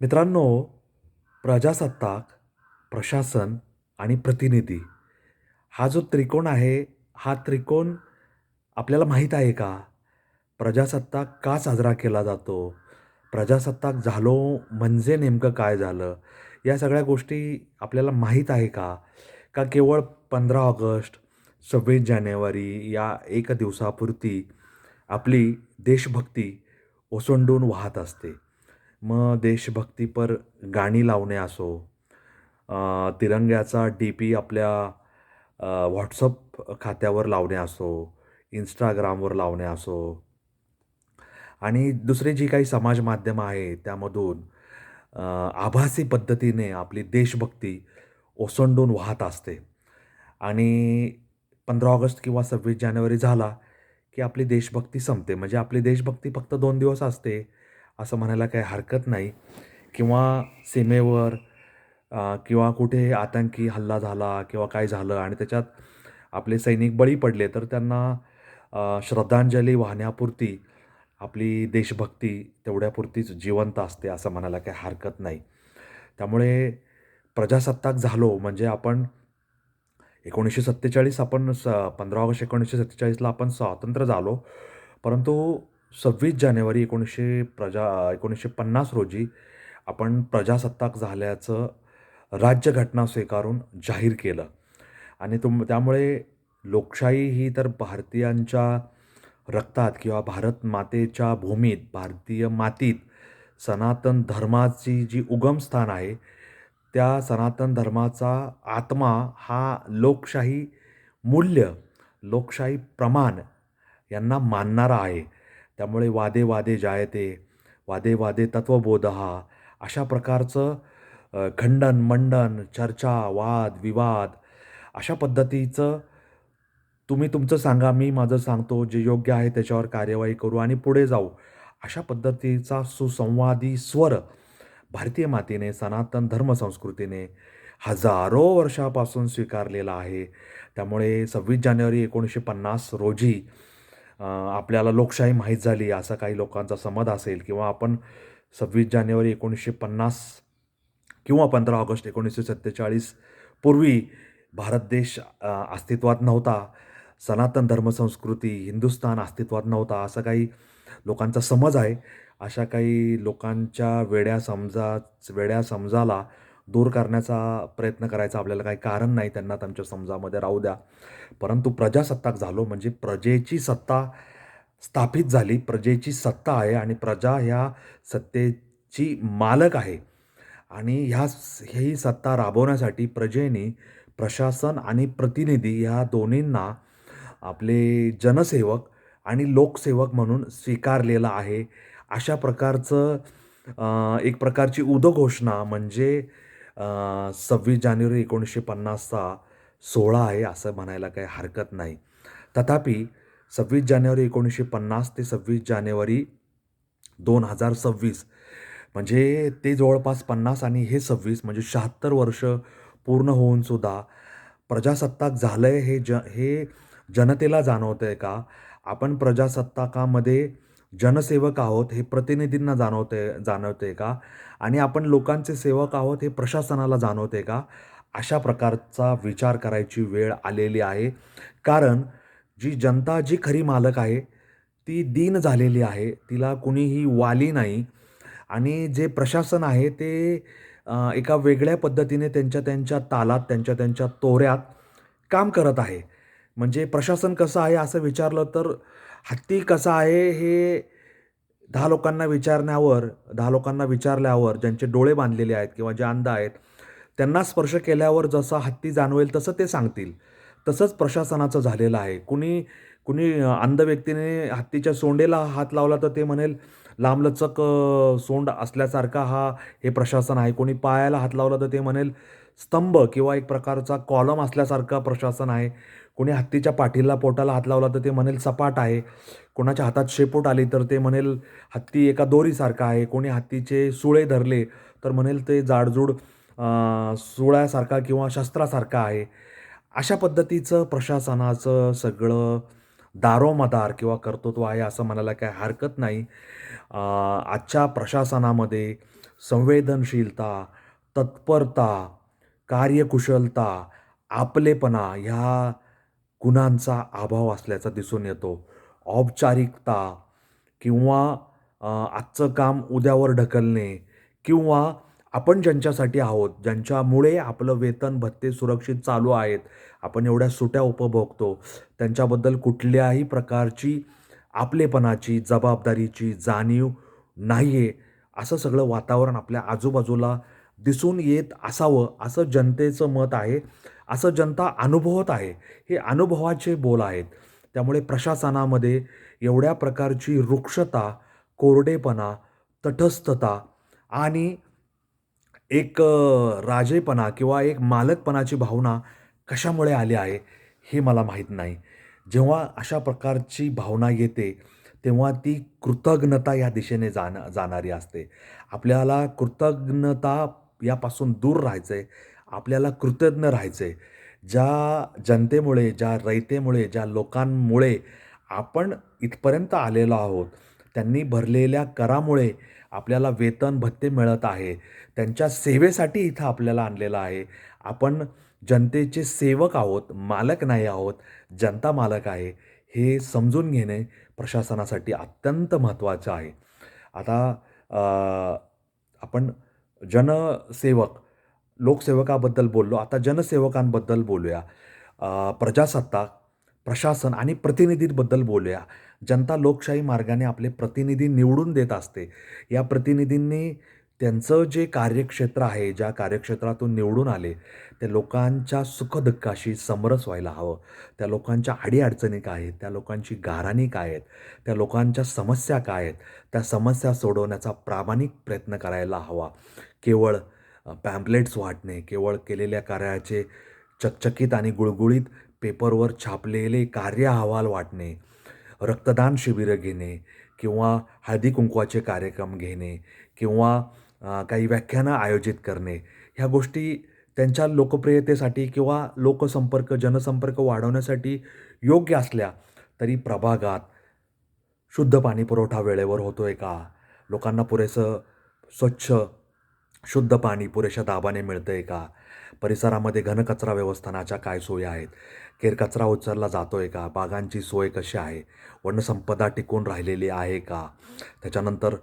मित्रांनो प्रजासत्ताक प्रशासन आणि प्रतिनिधी हा जो त्रिकोण आहे हा त्रिकोण आपल्याला माहीत आहे का? प्रजासत्ताक का साजरा केला जातो? प्रजासत्ताक झालो म्हणजे नेमकं काय झालं? या सगळ्या गोष्टी आपल्याला माहीत आहे का? का केवळ पंधरा ऑगस्ट सव्वीस जानेवारी या एक दिवसापुरती आपली देशभक्ती ओसंडून वाहत असते? मग देशभक्तीपर गाणी लावणे असो तिरंग्याचा डी पी आपल्या व्हॉट्सअप खात्यावर लावणे असो इंस्टाग्रामवर लावणे असो. आणि दुसरी जी काही समाज माध्यमं आहे त्यामधून आभासी पद्धतीने आपली देशभक्ती ओसंडून वाहत असते. आणि पंधरा ऑगस्ट किंवा सव्वीस जानेवारी झाला की आपली देशभक्ती संपते. म्हणजे आपली देशभक्ती फक्त दोन दिवस असते असं म्हणायला काही हरकत नाही. किंवा सीमेवर किंवा कुठे आतंकी हल्ला झाला किंवा काय झालं आणि त्याच्यात आपले सैनिक बळी पडले तर त्यांना श्रद्धांजली वाहण्यापुरती आपली देशभक्ती तेवढ्यापुरतीच जिवंत असते असं म्हणायला काही हरकत नाही. त्यामुळे प्रजासत्ताक झालो म्हणजे आपण एकोणीसशे सत्तेचाळीस आपण स पंधरा ऑगस्ट एकोणीसशे सत्तेचाळीसला आपण स्वातंत्र्य झालो. परंतु सव्वीस जानेवारी एकोणीसशे प्रजा एकोणीसशे पन्नास रोजी आपण प्रजासत्ताक झाल्याचं राज्यघटना स्वीकारून जाहीर केलं. आणि तुम त्यामुळे लोकशाही ही तर भारतीयांच्या रक्तात किंवा भारत मातेच्या भूमीत भारतीय मातीत सनातन धर्माची जी उगमस्थान आहे त्या सनातन धर्माचा आत्मा हा लोकशाही मूल्य लोकशाही प्रमाण यांना मानणारा आहे. त्यामुळे वादे वादे जायते वादे वादे तत्वबोधहा अशा प्रकारचं खंडन मंडन चर्चा वाद विवाद अशा पद्धतीचं तुम्ही तुमचं सांगा मी माझं सांगतो जे योग्य आहे त्याच्यावर कार्यवाही करू आणि पुढे जाऊ. अशा पद्धतीचा सुसंवादी स्वर भारतीय मातेने सनातन धर्मसंस्कृतीने हजारो वर्षापासून स्वीकारलेला आहे. त्यामुळे सव्वीस जानेवारी एकोणीसशे पन्नास रोजी आपल्याला लोकशाही माहीत झाली असा काही लोकांचा समज असेल किंवा आपण सव्वीस जानेवारी एकोणीसशे पन्नास किंवा पंधरा ऑगस्ट एकोणीसशे सत्तेचाळीस पूर्वी भारत देश अस्तित्वात नव्हता सनातन धर्मसंस्कृती हिंदुस्थान अस्तित्वात नव्हता असा काही लोकांचा समज आहे. अशा काही लोकांच्या वेड्या समजा वेड्या समजाला दूर करण्याचा प्रयत्न करायचा आपल्याला काही कारण नाही त्यांना त्यांच्या समजामध्ये राहू द्या. परंतु प्रजासत्ताक झालो म्हणजे प्रजेची सत्ता स्थापित झाली प्रजेची सत्ता आहे आणि प्रजा ह्या सत्तेची मालक आहे. आणि ह्या ही सत्ता राबवण्यासाठी प्रजेने प्रशासन आणि प्रतिनिधी ह्या दोन्हींना आपले जनसेवक आणि लोकसेवक म्हणून स्वीकारलेलं आहे. अशा प्रकारचं एक प्रकारची उदघोषणा म्हणजे सव्वीस जानेवारी एकोणीसशे पन्नासचा सोहळा आहे असं म्हणायला काही हरकत नाही. तथापि सव्वीस जानेवारी एकोणीसशे पन्नास ते सव्वीस जानेवारी दोन हजार सव्वीस म्हणजे ते जवळपास पन्नास आणि हे सव्वीस म्हणजे शहात्तर वर्ष पूर्ण होऊन सुद्धा प्रजासत्ताक झालं आहे हे ज हे जनतेला जाणवतं आहे का? आपण प्रजासत्ताकामध्ये जनसेवक आहोत हे प्रतिनिधींना जाणवते जाणवते का? आणि आपण लोकांचे सेवक आहोत हे प्रशासनाला जाणवते का? अशा प्रकारचा विचार करायची वेळ आलेली आहे. कारण जी जनता जी खरी मालक आहे ती दीन झालेली आहे. तिला कुणीही वाली नाही. आणि जे प्रशासन आहे ते एका वेगळ्या पद्धतीने त्यांच्या त्यांच्या तालात त्यांच्या त्यांच्या तोऱ्यात काम करत आहे. म्हणजे प्रशासन कसं आहे असं विचारलं तर हत्ती कसा आहे हे दहा लोकांना विचारण्यावर दहा लोकांना विचारल्यावर ज्यांचे डोळे बांधलेले आहेत किंवा जे अंध आहेत त्यांना स्पर्श केल्यावर जसा हत्ती जाणवेल तसं ते सांगतील. तसंच प्रशासनाचं झालेलं आहे. कुणी कुणी अंध व्यक्तीने हत्तीच्या सोंडेला हात लावला तर ते म्हणेल लांबलचक सोंड असल्यासारखा हा हे प्रशासन आहे. कोणी पायाला हात लावला तर ते म्हणेल स्तंभ किंवा एक प्रकारचा कॉलम असल्यासारखा प्रशासन आहे. कोणी हत्तीच्या पाठीला पोटाला हात लावला तर ते म्हणेल सपाट आहे. कोणाच्या हातात शेपूट आली तर ते म्हणेल हत्ती एका दोरीसारखा आहे. कोणी हत्तीचे सुळे धरले तर म्हणेल ते जाडजूड सुळ्यासारखा किंवा शस्त्रासारखा आहे. अशा पद्धतीचं प्रशासनाचं सगळं दारोमदार किंवा कर्तृत्व आहे असं म्हणायला काही हरकत नाही. आजच्या प्रशासनामध्ये संवेदनशीलता तत्परता कार्यकुशलता आपलेपणा ह्या गुणांचा अभाव असल्याचा दिसून येतो. औपचारिकता किंवा आजचं काम उद्यावर ढकलणे किंवा आपण ज्यांच्यासाठी आहोत ज्यांच्यामुळे आपलं वेतन भत्ते सुरक्षित चालू आहेत आपण एवढ्या सुट्या उपभोगतो त्यांच्याबद्दल कुठल्याही प्रकारची आपलेपणाची जबाबदारीची जाणीव नाही आहे असं सगळं वातावरण आपल्या आजूबाजूला दिसून येत असावं असं जनतेचं मत आहे असं जनता अनुभवत आहे. हे अनुभवाचे बोल आहेत. त्यामुळे प्रशासनामध्ये एवढ्या प्रकारची रुक्षता कोरडेपणा तटस्थता आणि एक राजेपणा किंवा एक मालकपणाची भावना कशामुळे आली आहे हे मला माहीत नाही. जेव्हा अशा प्रकारची भावना येते तेव्हा ती कृतज्ञता या दिशेने जाण जाणारी असते. आपल्याला कृतज्ञता यापासून दूर राहायचं आहे आपल्याला कृतज्ञ राहायचं आहे ज्या जनतेमुळे ज्या रयतेमुळे ज्या लोकांमुळे आपण इथपर्यंत आलेलो आहोत त्यांनी भरलेल्या करामुळे आपल्याला वेतन भत्ते मिळत आहे. त्यांच्या सेवेसाठी इथं आपल्याला आणलेलं आहे. आपण जनतेचे सेवक आहोत मालक नाही आहोत जनता मालक आहे. हे समजून घेणे प्रशासनासाठी अत्यंत महत्त्वाचं आहे. आता आपण जनसेवक लोकसेवकाबद्दल बोललो. आता जनसेवकांबद्दल बोलूया. प्रजासत्ताक प्रशासन आणि प्रतिनिधींबद्दल बोलूया. जनता लोकशाही मार्गाने आपले प्रतिनिधी निवडून देत असते. या प्रतिनिधींनी त्यांचं जे कार्यक्षेत्र आहे ज्या कार्यक्षेत्रातून निवडून आले त्या लोकांच्या सुखदुःखाशी समरस व्हायला हवं. त्या लोकांच्या अडीअडचणी काय आहेत? त्या लोकांची गाराणी काय आहेत? त्या लोकांच्या समस्या काय आहेत? त्या समस्या सोडवण्याचा प्रामाणिक प्रयत्न करायला हवा. केवळ पॅम्पलेट्स वाटणे केवळ केलेल्या कार्याचे चकचकीत आणि गुळगुळीत पेपरवर छापलेले कार्य अहवाल वाटणे रक्तदान शिबिरं घेणे किंवा हळदी कुंकवाचे कार्यक्रम घेणे किंवा काही व्याख्यानं आयोजित करणे ह्या गोष्टी त्यांच्या लोकप्रियतेसाठी किंवा लोकसंपर्क जनसंपर्क वाढवण्यासाठी योग्य असल्या तरी प्रभागात शुद्ध पाणी पुरवठा वेळेवर होतो आहे का? लोकांना पुरेसं स्वच्छ शुद्ध पाणी पुरेशा दाबाने मिळतं आहे का? परिसरामध्ये घनकचरा व्यवस्थानाच्या काय सोयी आहेत? केरकचरा उचलला जातो आहे का? बागांची सोय कशी आहे? वनसंपदा टिकून राहिलेली आहे का? त्याच्यानंतर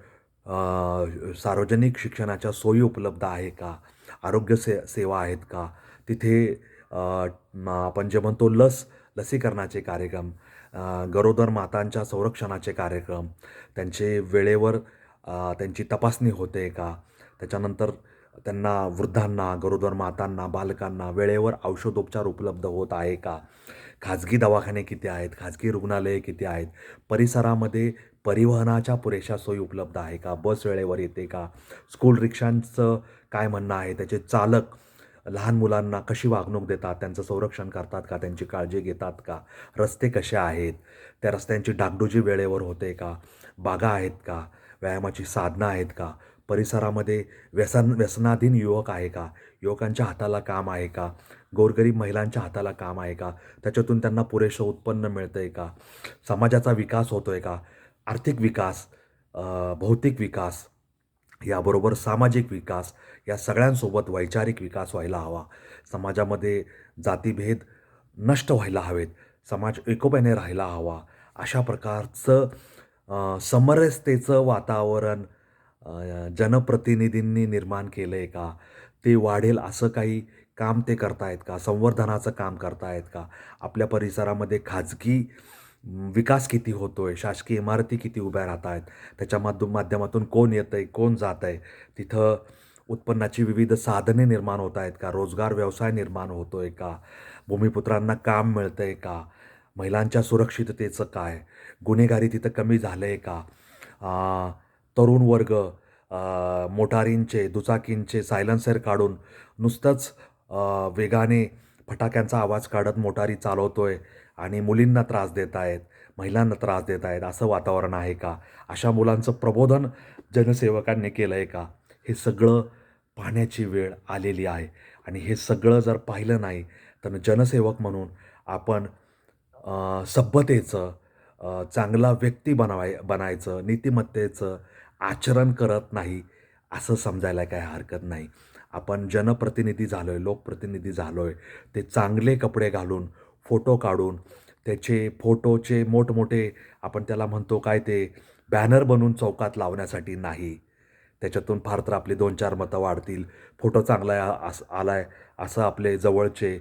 सार्वजनिक शिक्षणाच्या सोयी उपलब्ध आहे का? आरोग्य से सेवा आहेत का? तिथे आपण जे म्हणतो लस लसीकरणाचे कार्यक्रम गरोदर मातांच्या संरक्षणाचे कार्यक्रम त्यांचे वेळेवर त्यांची तपासणी होते का? त्याच्यानंतर त्यांना वृद्धांना गरोदर मातांना बालकांना वेळेवर औषधोपचार उपलब्ध होत आहे का? खाजगी दवाखाने किती आहेत? खाजगी रुग्णालये किती आहेत? परिसरामध्ये परिवहनाच्या पुरेशा सोयी उपलब्ध आहे का? बस वेळेवर येते का? स्कूल रिक्षांचं काय म्हणणं आहे? त्याचे चालक लहान मुलांना कशी वागणूक देतात? त्यांचं संरक्षण करतात का? त्यांची काळजी घेतात का? रस्ते कसे आहेत? त्या रस्त्यांची डागडुजी वेळेवर होते का? बागा आहेत का? व्यायामाची साधनं आहेत का? परिसरामध्ये व्यसन व्यसनाधीन युवक आहे का? युवकांच्या हाताला काम आहे का? गोरगरीब महिलांच्या हाताला काम आहे का? त्याच्यातून त्यांना पुरेसं उत्पन्न मिळतं आहे का? समाजाचा विकास होतो आहे का? आर्थिक विकास भौतिक विकास याबरोबर सामाजिक विकास या सगळ्यांसोबत वैचारिक विकास व्हायला हवा. समाजामध्ये जातीभेद नष्ट व्हायला हवेत. समाज एकोप्याने राहायला हवा. अशा प्रकारचं समरसतेचं वातावरण जनप्रतिनिधींनी निर्माण केलं आहे का? ते वाढेल असं काही काम ते करतायत का? संवर्धनाचं काम करतायत का? आपल्या परिसरामध्ये खाजगी विकास किती होतो आहे शासकीय इमारती किती उभ्या राहत आहेत त्याच्या माध्यम माध्यमातून कोण येतं आहे कोण जात आहे तिथं उत्पन्नाची विविध साधने निर्माण होत आहेत का? रोजगार व्यवसाय निर्माण होतो आहे का? भूमिपुत्रांना काम मिळतं आहे का? महिलांच्या सुरक्षिततेचं काय? गुन्हेगारी तिथं कमी झालं आहे का? आ, तरुण वर्ग मोटारींचे दुचाकींचे सायलन्सर काढून नुसतंच वेगाने फटाक्यांचा आवाज काढत मोटारी चालवतो आहे आणि मुलींना त्रास देत आहेत महिलांना त्रास देत आहेत असं वातावरण आहे का? अशा मुलांचं प्रबोधन जनसेवकांनी केलं आहे का? हे सगळं पाहण्याची वेळ आलेली आहे आणि हे सगळं जर पाहिलं नाही तर जनसेवक म्हणून आपण सभ्यतेचं चांगला व्यक्ती बनवाय बनायचं नीतिमत्तेचं आचरण करत नाही असं समजायला काय हरकत नाही. आपण जनप्रतिनिधी झालो आहे लोकप्रतिनिधी झालो आहे ते चांगले कपडे घालून फोटो काढून त्याचे फोटोचे मोठमोठे आपण त्याला म्हणतो काय ते बॅनर बनवून चौकात लावण्यासाठी नाही. त्याच्यातून फार तर आपली दोन चार मतं वाढतील. फोटो चांगला आहे आला आहे असं आपले जवळचे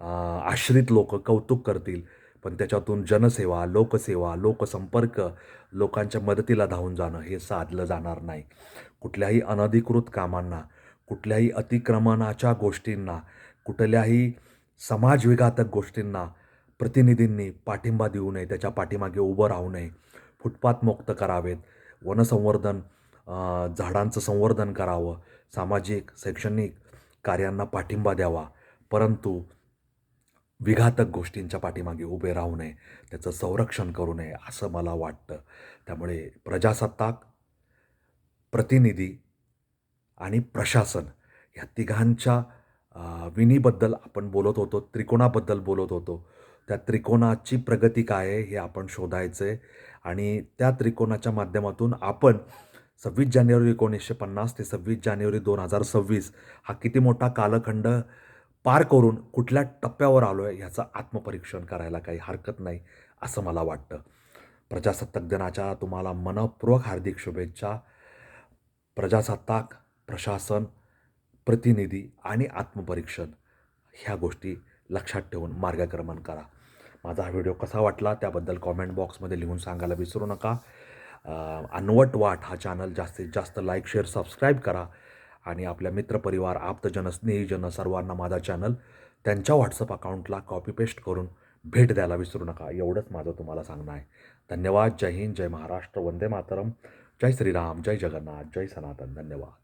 आश्रित लोक कौतुक करतील. पण त्याच्यातून जनसेवा लोकसेवा लोकसंपर्क लोकांच्या मदतीला धावून जाणं हे साधलं जाणार नाही. कुठल्याही अनधिकृत कामांना कुठल्याही अतिक्रमणाच्या गोष्टींना कुठल्याही समाजविघातक गोष्टींना प्रतिनिधींनी पाठिंबा देऊ नये त्याच्या पाठीमागे उभं राहू नये. फुटपाथ मुक्त करावेत. वनसंवर्धन झाडांचं संवर्धन करावं. सामाजिक शैक्षणिक कार्यांना पाठिंबा द्यावा. परंतु विघातक गोष्टींच्या पाठीमागे उभे राहू नये त्याचं संरक्षण करू नये असं मला वाटतं. त्यामुळे प्रजासत्ताक प्रतिनिधी आणि प्रशासन ह्या तिघांच्या विनीबद्दल आपण बोलत होतो त्रिकोणाबद्दल बोलत होतो. त्या त्रिकोणाची प्रगती काय आहे हे आपण शोधायचं आहे आणि त्या त्रिकोणाच्या माध्यमातून आपण सव्वीस जानेवारी एकोणीसशे पन्नास ते सव्वीस जानेवारी दोन हजार सव्वीस हा किती मोठा कालखंड पार करून कुठल्या टप्प्यावर आलो आहे ह्याचं आत्मपरीक्षण करायला काही हरकत नाही असं मला वाटतं. प्रजासत्ताक दिनाच्या तुम्हाला मनपूर्वक हार्दिक शुभेच्छा. प्रजासत्ताक प्रशासन प्रतिनिधी आणि आत्मपरीक्षण ह्या गोष्टी लक्षात ठेवून मार्गक्रमण करा. माझा हा व्हिडिओ कसा वाटला त्याबद्दल कॉमेंट बॉक्समध्ये लिहून सांगायला विसरू नका. अनवट वाट हा चॅनल जास्तीत जास्त लाईक शेअर सबस्क्राईब करा. आणि आपल्या मित्रपरिवार आप्तजन स्नेहीजन सर्वांना माझा चॅनल त्यांच्या व्हॉट्सअप अकाउंटला कॉपी पेस्ट करून भेट द्यायला विसरू नका. एवढंच माझं तुम्हाला सांगणं आहे. धन्यवाद. जय हिंद. जय महाराष्ट्र. वंदे मातरम. जय श्रीराम. जय जगन्नाथ. जय सनातन. धन्यवाद.